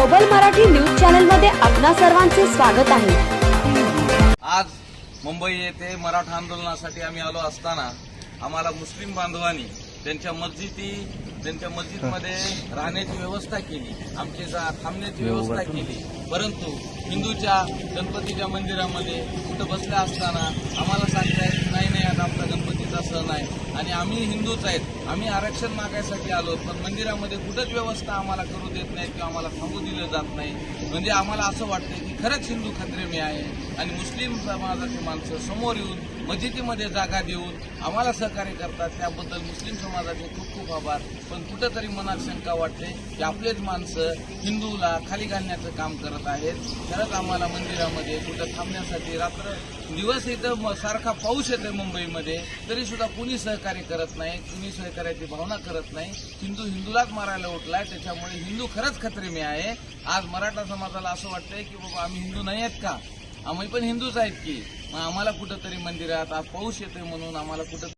सबल मराठी न्यूज चॅनलमध्ये आपणा सर्वांचे स्वागत आहे. आज मुंबई येथे मराठा आंदोलनासाठी आम्ही आलो असताना आम्हाला मुस्लिम बांधवांनी त्यांच्या मस्जिदी त्यांच्या मस्जिदमध्ये राहण्याची व्यवस्था केली आमची जा थांबण्याची व्यवस्था केली. परंतु हिंदूच्या गणपतीच्या मंदिरामध्ये कुठं बसल्या असताना आम्हाला सांगतायत नाही नाही आता आमचा गणपतीचा सण आहे. आणि आम्ही हिंदूच आहेत. आम्ही आरक्षण मागायसाठी आलो पण मंदिरामध्ये कुठंच व्यवस्था आम्हाला करू देत नाही किंवा आम्हाला थांबू दिलं जात नाही. म्हणजे आम्हाला असं वाटतं की खरंच हिंदू खत्रेमी आहे आणि मुस्लिम समाजाची माणसं समोर येऊन मस्जिदीमध्ये जागा देऊन आम्हाला सहकार्य करतात. त्याबद्दल मुस्लिम समाजाचे खूप खूप आभार. पण कुठंतरी मनात शंका वाटते की आपलेच माणसं हिंदूला खाली घालण्याचं काम करत आहेत. खरंच आम्हाला मंदिरामध्ये कुठं थांबण्यासाठी रात्र दिवस इथं म- सारखा पाऊस येतोय मुंबईमध्ये तरी सुद्धा कुणी सहकार्य करत नाही कुणी सहकार्याची भावना करत नाही हिंदू हिंदूलाच मारायला उठलाय त्याच्यामुळे हिंदू खरंच खत्रेमी आहे. आज मराठा समाजाला असं वाटतंय की बाबा आम्ही हिंदू नाही आहेत का? आम्ही पण हिंदूच आहेत की. मग आम्हाला कुठंतरी मंदिरात आज पाऊस येतोय म्हणून आम्हाला कुठं